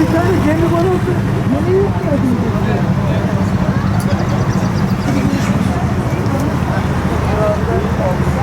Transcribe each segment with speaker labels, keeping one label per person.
Speaker 1: bir tane kendi bana olsun. Nereye ihtiyacım
Speaker 2: Beni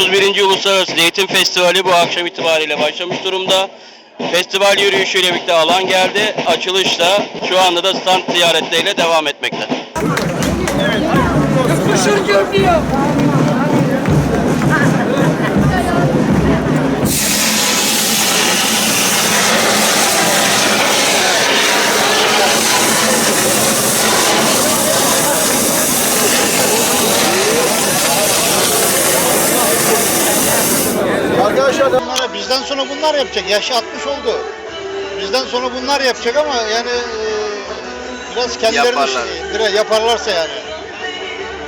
Speaker 3: 31. Uluslararası Zeytin Festivali bu akşam itibariyle başlamış durumda. Festival yürüyüşüyle birlikte alan geldi. Açılışla şu anda da stand ziyaretleriyle devam etmekte.
Speaker 4: Kuşur görünüyor.
Speaker 5: Bunlara bizden sonra bunlar yapacak. Yaşı 60 oldu. Bizden sonra bunlar yapacak ama yani e, biraz kendilerini
Speaker 3: Yaparlar.
Speaker 5: biraz yaparlarsa yani.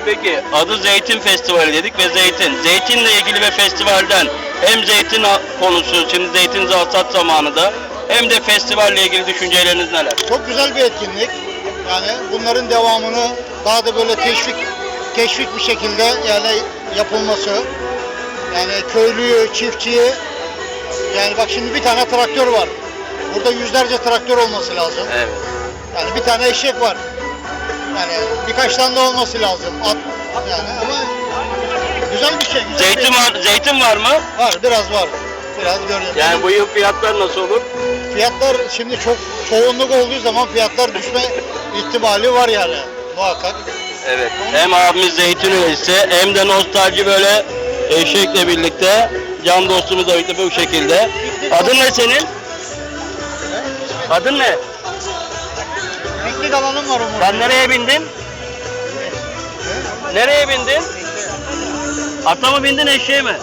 Speaker 3: Peki adı Zeytin Festivali dedik ve zeytin. Zeytinle ilgili ve festivalden hem zeytin konusu, şimdi zeytin hasat zamanı da hem de festivalle ilgili düşünceleriniz neler?
Speaker 5: Çok güzel bir etkinlik. Yani bunların devamını daha da böyle teşvik teşvik bir şekilde yani yapılması. Yani köylüyü, çiftçiyi yani bak şimdi bir tane traktör var. Burada yüzlerce traktör olması lazım.
Speaker 3: Evet.
Speaker 5: Yani bir tane eşek var. Yani birkaç tane de olması lazım. At yani ama güzel bir şey. Güzel
Speaker 3: Zeytin
Speaker 5: bir-
Speaker 3: var, zeytin var mı?
Speaker 5: Var biraz var. Biraz görüyorum.
Speaker 3: Yani bu yıl fiyatlar nasıl olur?
Speaker 5: Fiyatlar şimdi çok çoğunluk olduğu zaman fiyatlar düşme ihtimali var yani muhakkak.
Speaker 3: Evet. Hem abimiz zeytin üyesi hem de nostalji böyle eşekle birlikte can dostumuzla birlikte bu şekilde. Adın ne senin? Adın ne?
Speaker 5: Piknik alanım var Umur.
Speaker 3: Sen nereye bindin? Nereye bindin? Ata mı bindin eşeğe mi?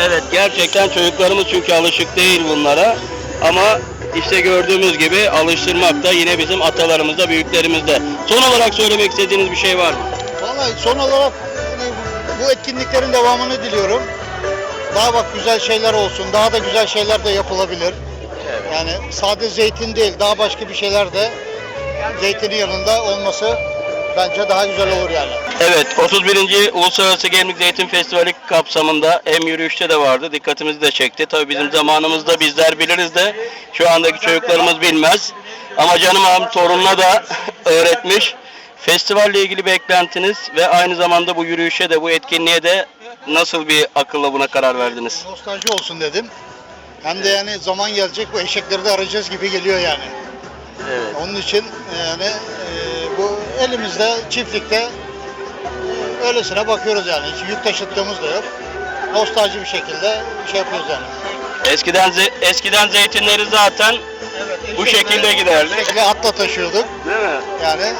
Speaker 3: Evet gerçekten çocuklarımız çünkü alışık değil bunlara. Ama işte gördüğümüz gibi alıştırmak da yine bizim atalarımızda, büyüklerimizde. Son olarak söylemek istediğiniz bir şey var mı?
Speaker 5: Vallahi son olarak bu etkinliklerin devamını diliyorum. Daha bak güzel şeyler olsun, daha da güzel şeyler de yapılabilir. Yani sade zeytin değil, daha başka bir şeyler de zeytinin yanında olması bence daha güzel olur yani.
Speaker 3: Evet, 31. Uluslararası Gemlik Zeytin Festivali kapsamında hem yürüyüşte de vardı, dikkatimizi de çekti. Tabii bizim zamanımızda bizler biliriz de şu andaki çocuklarımız bilmez. Ama canım abim torununa da öğretmiş. Festivalle ilgili beklentiniz ve aynı zamanda bu yürüyüşe de bu etkinliğe de nasıl bir akılla buna karar verdiniz?
Speaker 5: Nostalji olsun dedim. Hem de yani zaman gelecek bu eşekleri de arayacağız gibi geliyor yani.
Speaker 3: Evet.
Speaker 5: Onun için yani e, bu elimizde çiftlikte e, öylesine bakıyoruz yani. Hiç yük taşıttığımız da yok. Nostalji bir şekilde şey yapıyoruz yani.
Speaker 3: Eskiden ze- eskiden zeytinleri zaten bu şekilde giderdi.
Speaker 5: Şekilde atla taşıyorduk.
Speaker 3: Değil mi?
Speaker 5: Yani